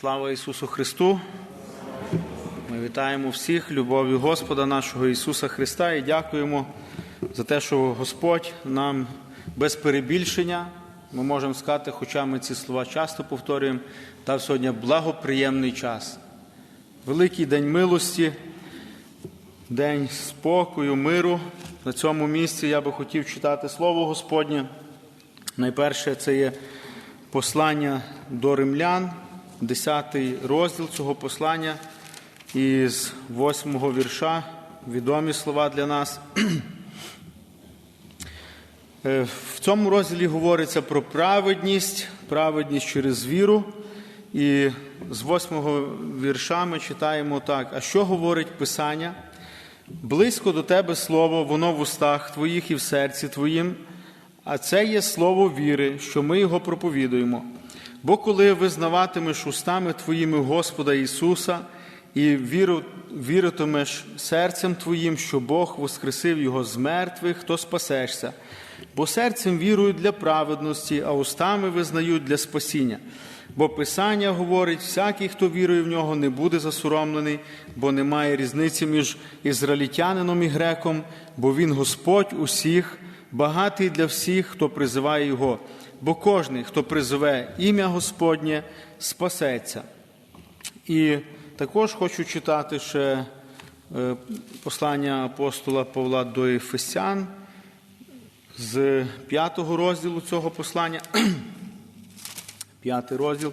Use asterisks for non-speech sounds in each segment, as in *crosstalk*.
Слава Ісусу Христу! Ми вітаємо всіх любов'ю Господа нашого Ісуса Христа і дякуємо за те, що Господь нам без перебільшення, ми можемо сказати, хоча ми ці слова часто повторюємо, дав сьогодні благоприємний час. Великий день милості, день спокою, миру. На цьому місці я би хотів читати Слово Господнє. Найперше це є послання до римлян, 10 розділ цього послання, і з 8 вірша відомі слова для нас. *clears throat* Е, В цьому розділі говориться про праведність, праведність через віру. І з 8 вірша ми читаємо так: а що говорить Писання? Близько до тебе слово, воно в устах твоїх і в серці твоїм, а це є слово віри, що ми його проповідуємо. Бо коли визнаватимеш устами твоїми Господа Ісуса і віритимеш серцем твоїм, що Бог воскресив Його з мертвих, то спасешся. Бо серцем вірують для праведності, а устами визнають для спасіння. Бо Писання говорить, всякий, хто вірує в нього, не буде засоромлений, бо немає різниці між ізраїльтянином і греком, бо він Господь усіх, багатий для всіх, хто призиває Його. Бо кожний, хто призове ім'я Господнє, спасеться. І також хочу читати ще е, послання апостола Павла до Ефесян з п'ятого розділу цього послання, *clears throat* п'ятий розділ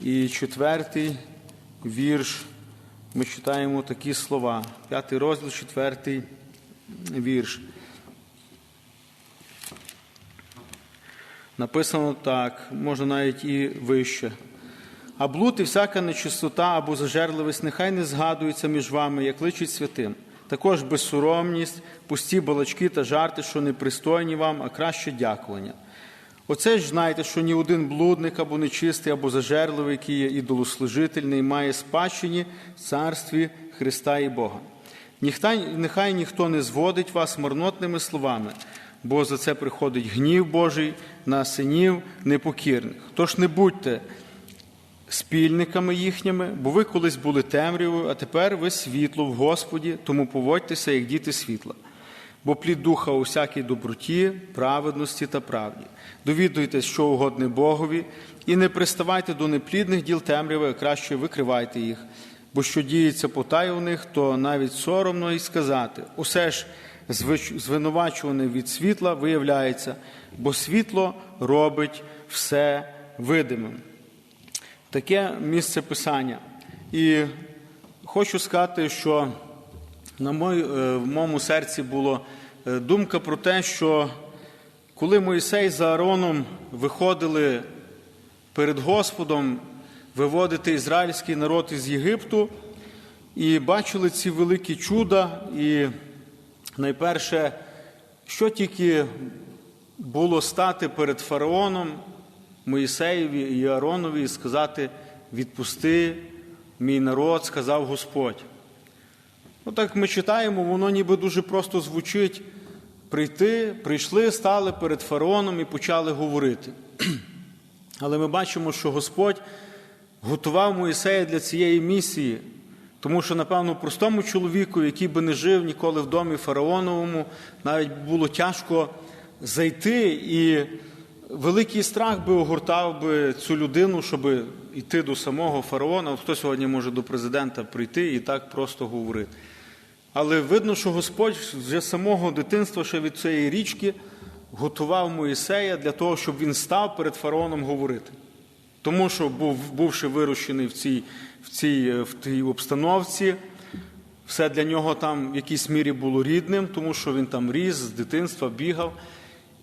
і четвертий вірш. Ми читаємо такі слова. П'ятий розділ, четвертий вірш. Написано так, може навіть і вище. А блуд і всяка нечистота або зажерливість нехай не згадуються між вами, як личить святим. Також безсоромність, пусті балачки та жарти, що непристойні вам, а краще дякування. Оце ж знайте, що ні один блудник або нечистий, або зажерливий, який є ідолослужитель, не має спадщині в царстві Христа і Бога. Нехай ніхто не зводить вас марнотними словами, бо за це приходить гнів Божий на синів непокірних. Тож не будьте спільниками їхніми, бо ви колись були темрявою, а тепер ви світло в Господі, тому поводьтеся, як діти світла. Бо плід духа у всякій доброті, праведності та правді. Довідуйтесь, що угодне Богові, і не приставайте до неплідних діл темряви, а краще викривайте їх. Бо що діється потайвних, то навіть соромно і сказати. Усе ж звинувачуване від світла виявляється, бо світло робить все видимим. Таке місце писання. І хочу сказати, що на мой, в моєму серці була думка про те, що коли Моїсей за Аароном виходили перед Господом виводити ізраїльський народ із Єгипту і бачили ці великі чуда, і найперше, що тільки було стати перед фараоном, Моїсеєві і Ааронові і сказати: відпусти мій народ, сказав Господь. Отак ми читаємо, воно ніби дуже просто звучить. Прийти, прийшли, стали перед фараоном і почали говорити. *clears throat* Але ми бачимо, що Господь готував Моїсея для цієї місії, тому що, напевно, простому чоловіку, який би не жив ніколи в домі фараоновому, навіть було тяжко зайти, і великий страх би огортав би цю людину, щоб йти до самого фараона. Хто сьогодні може до президента прийти і так просто говорити. Але видно, що Господь вже з самого дитинства, ще від цієї річки, готував Моїсея для того, щоб він став перед фараоном говорити. Тому що, був, бувши вирощений в цій, в цій в тій обстановці, все для нього там в якійсь мірі було рідним, тому що він там ріс, з дитинства бігав.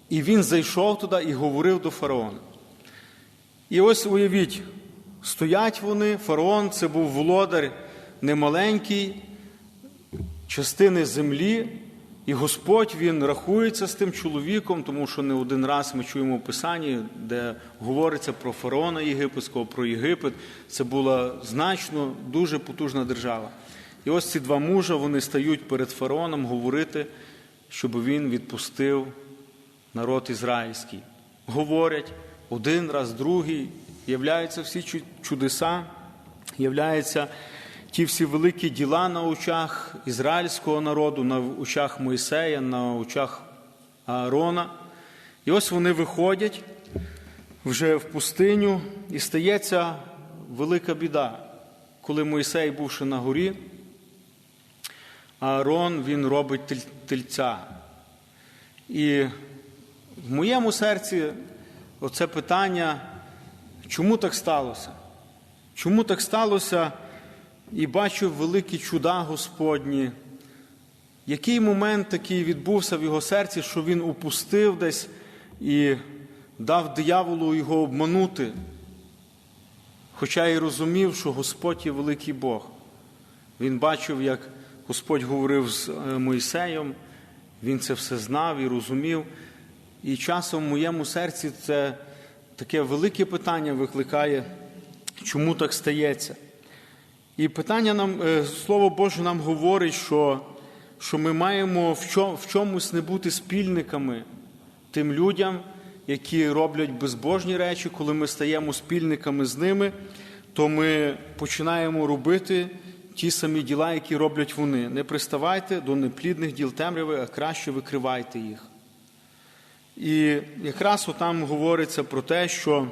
І він зайшов туди і говорив до фараона. І ось уявіть, стоять вони, фараон це був володар немаленький, частини землі, і Господь він рахується з тим чоловіком, тому що не один раз ми чуємо в Писанні, де говориться про фараона єгипетського, про Єгипет. Це була значно дуже потужна держава. І ось ці два мужа вони стають перед фараоном говорити, щоб він відпустив народ ізраїльський. Говорять один раз, другий, являються всі чудеса. являються ті всі великі діла на очах ізраїльського народу, на очах Моїсея, на очах Аарона. І ось вони виходять вже в пустиню, і стається велика біда, коли Моїсей, бувши на горі, Аарон він робить тель- тельця. І в моєму серці оце питання, чому так сталося? Чому так сталося? І бачу великі чуда Господні. Який момент такий відбувся в його серці, що він упустив десь і дав дияволу його обманути, хоча й розумів, що Господь є великий Бог. Він бачив, як Господь говорив з е, Моїсеєм, він це все знав і розумів. І часом в моєму серці це таке велике питання викликає, чому так стається. І питання нам, е, Слово Боже нам говорить, що, що ми маємо в чомусь не бути спільниками тим людям, які роблять безбожні речі, коли ми стаємо спільниками з ними, то ми починаємо робити ті самі діла, які роблять вони. Не приставайте до неплідних діл темряви, а краще викривайте їх. І якраз там говориться про те, що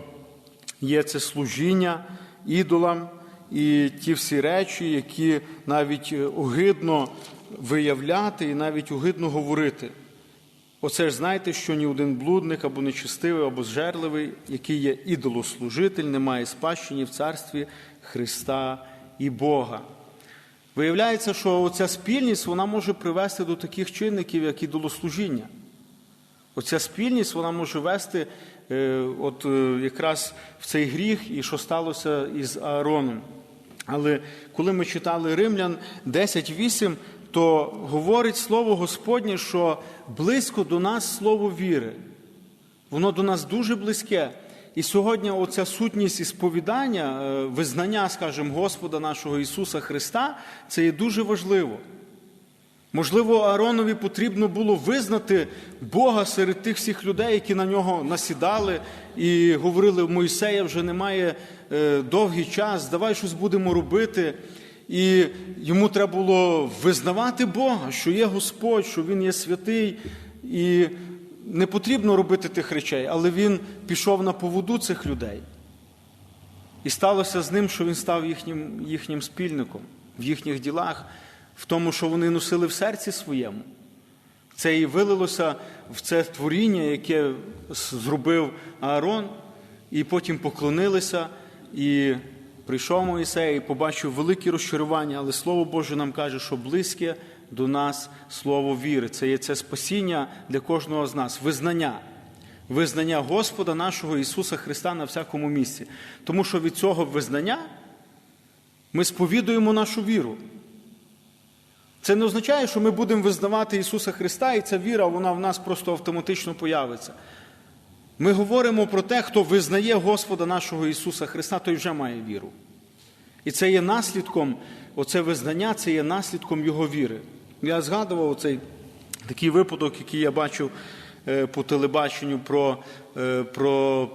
є це служіння ідолам і ті всі речі, які навіть е, огидно виявляти і навіть огидно говорити. Оце ж знаєте, що ні один блудник або нечистивий, або зжерливий, який є ідолослужитель, не має спадщини в царстві Христа і Бога. Виявляється, що оця спільність вона може привести до таких чинників, як ідолослужіння. Оця спільність вона може вести е, от, е, якраз в цей гріх, і що сталося із Аароном. Але коли ми читали Римлян 10.8, то говорить Слово Господнє, що близько до нас слово віри. Воно до нас дуже близьке. І сьогодні оця сутність ісповідання, сповідання, визнання, скажімо, Господа нашого Ісуса Христа, це є дуже важливо. Можливо, Ааронові потрібно було визнати Бога серед тих всіх людей, які на нього насідали і говорили, Мойсея вже немає е, довгий час, давай щось будемо робити. І йому треба було визнавати Бога, що є Господь, що Він є святий, і не потрібно робити тих речей, але він пішов на поводу цих людей. І сталося з ним, що він став їхнім, їхнім спільником в їхніх ділах, в тому, що вони носили в серці своєму. Це і вилилося в це творіння, яке зробив Аарон, і потім поклонилися, і прийшов Моїсей і побачив велике розчарування, але Слово Боже нам каже, що близьке до нас слово віри. Це є це спасіння для кожного з нас, визнання. Визнання Господа нашого Ісуса Христа на всякому місці. Тому що від цього визнання ми сповідуємо нашу віру. Це не означає, що ми будемо визнавати Ісуса Христа, і ця віра вона в нас просто автоматично появиться. Ми говоримо про те, хто визнає Господа нашого Ісуса Христа, той вже має віру. І це є наслідком, оце визнання, це є наслідком Його віри. Я згадував цей такий випадок, який я бачив е, по телебаченню про, е, про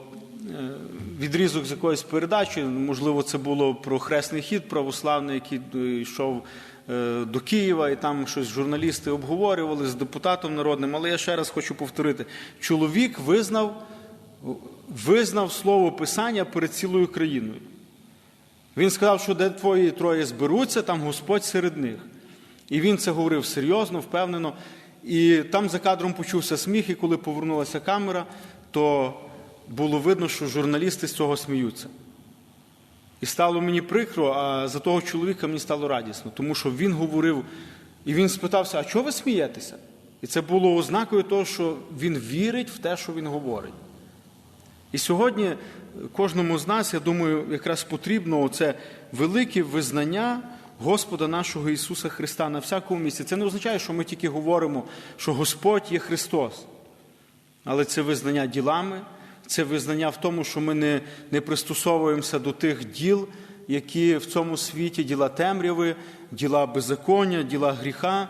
відрізок з якоїсь передачі. Можливо, це було про хресний хід православний, який е, йшов е, до Києва, і там щось журналісти обговорювали з депутатом народним. Але я ще раз хочу повторити: чоловік визнав, визнав слово Писання перед цілою країною. Він сказав, що де твої троє зберуться, там Господь серед них. І він це говорив серйозно, впевнено. І там за кадром почувся сміх, і коли повернулася камера, то було видно, що журналісти з цього сміються. І стало мені прикро, а за того чоловіка мені стало радісно, тому що він говорив, і він спитався, а чого ви смієтеся? І це було ознакою того, що він вірить в те, що він говорить. І сьогодні кожному з нас, я думаю, якраз потрібно оце велике визнання Господа нашого Ісуса Христа на всякому місці. Це не означає, що ми тільки говоримо, що Господь є Христос. Але це визнання ділами, це визнання в тому, що ми не, не пристосовуємося до тих діл, які в цьому світі діла темряви, діла беззаконня, діла гріха,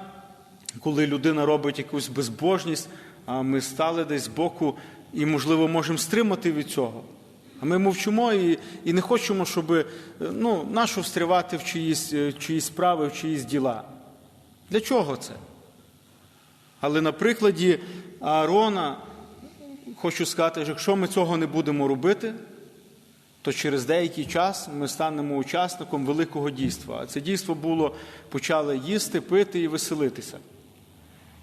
коли людина робить якусь безбожність, а ми стали десь збоку і, можливо, можемо стримати від цього. А ми мовчимо і, і не хочемо, щоб е, ну, нащо встрявати в чиїсь, е, чиїсь справи, в чиїсь діла. Для чого це? Але на прикладі Аарона хочу сказати, що якщо ми цього не будемо робити, то через деякий час ми станемо учасником великого дійства. А це дійство було, почали їсти, пити і веселитися.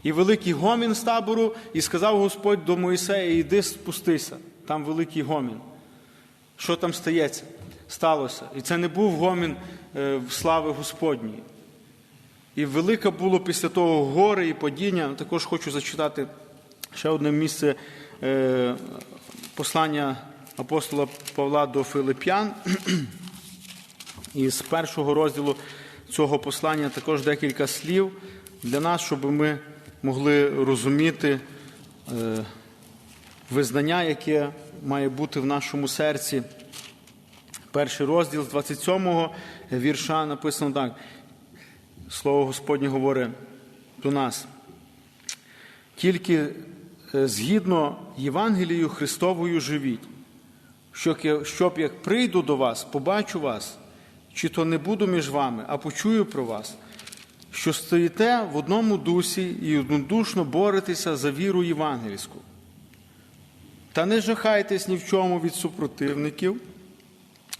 І великий гомін з табору, і сказав Господь до Моїсея, іди спустися, там великий гомін. Що там стається? Сталося. І це не був гомін е, слави Господньої. І велике було після того горе і падіння. Також хочу зачитати ще одне місце послання апостола Павла до Филип'ян. І з першого розділу цього послання також декілька слів для нас, щоб ми могли розуміти е, визнання, яке має бути в нашому серці. Перший розділ з 27-го вірша написано так. Слово Господнє говорить до нас. Тільки е, згідно Євангелію Христовою живіть, щоб як прийду до вас, побачу вас, чи то не буду між вами, а почую про вас, що стоїте в одному дусі і однодушно боретеся за віру євангельську. Та не жахайтесь ні в чому від супротивників,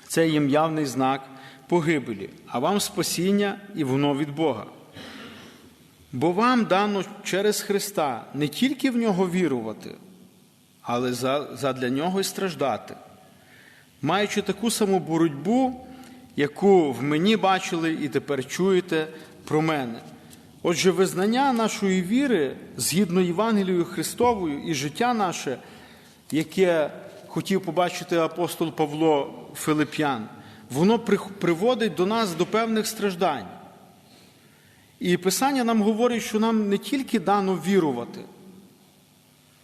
це їм явний знак погибелі, а вам спасіння і воно від Бога. Бо вам дано через Христа не тільки в нього вірувати, але задля нього й страждати, маючи таку саму боротьбу, яку в мені бачили і тепер чуєте про мене. Отже, визнання нашої віри згідно Євангелію Христовою і життя наше, яке хотів побачити апостол Павло Филип'ян, воно приводить до нас до певних страждань. І Писання нам говорить, що нам не тільки дано вірувати.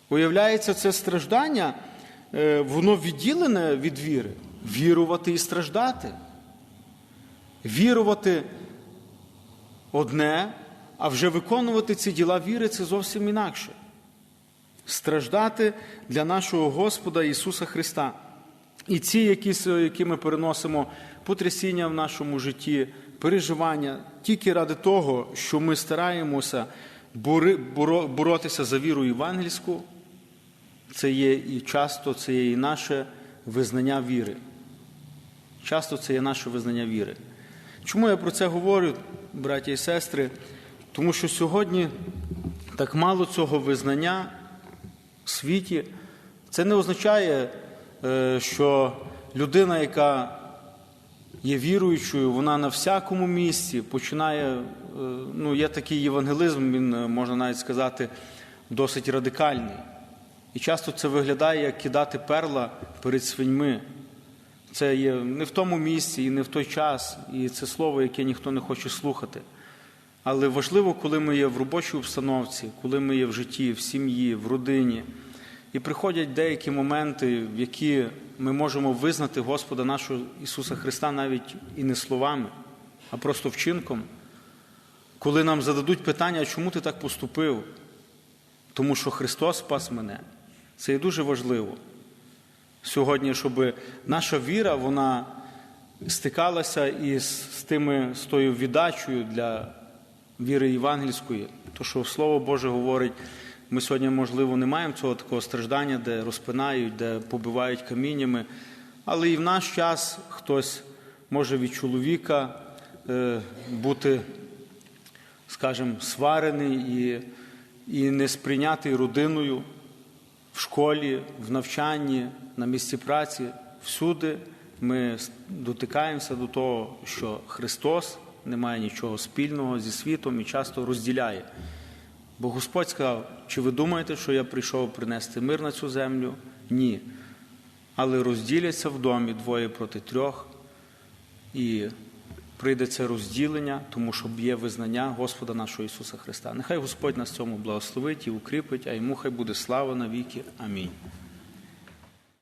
Уявляється, це страждання, е, воно відділене від віри. Вірувати і страждати. Вірувати одне, а вже виконувати ці діла віри це зовсім інакше. Страждати для нашого Господа Ісуса Христа. І ці, якісь, е, які ми переносимо потрясіння в нашому житті, переживання, тільки ради того, що ми стараємося бори- боро- боротися за віру євангельську, це є і часто це є і наше визнання віри. Часто це є наше визнання віри. Чому я про це говорю, браті і сестри? Тому що сьогодні так мало цього визнання в світі. Це не означає, е, що людина, яка є віруючою, вона на всякому місці починає, е, ну, є такий євангелизм, він, е, можна навіть сказати, досить радикальний. І часто це виглядає як кидати перла перед свиньми. Це є не в тому місці і не в той час, і це слово, яке ніхто не хоче слухати. Але важливо, коли ми є в робочій обстановці, коли ми є в житті, в сім'ї, в родині, і приходять деякі моменти, в які ми можемо визнати Господа нашого Ісуса Христа навіть і не словами, а просто вчинком, коли нам зададуть питання, чому ти так поступив? Тому що Христос спас мене. Це є дуже важливо сьогодні, щоб наша віра вона стикалася із з тими з тою віддачею для віри євангельської. То, що Слово Боже говорить, ми сьогодні, можливо, не маємо цього такого страждання, де розпинають, де побивають каміннями. Але і в наш час хтось може від чоловіка е, бути, скажімо, сварений і, і не сприйнятий родиною в школі, в навчанні, на місці праці, всюди ми дотикаємося до того, що Христос не має нічого спільного зі світом і часто розділяє. Бо Господь сказав, чи ви думаєте, що я прийшов принести мир на цю землю? Ні. Але розділяться в домі двоє проти трьох, і прийде це розділення, тому що є визнання Господа нашого Ісуса Христа. Нехай Господь нас цьому благословить і укріпить, а йому хай буде слава навіки. Амінь.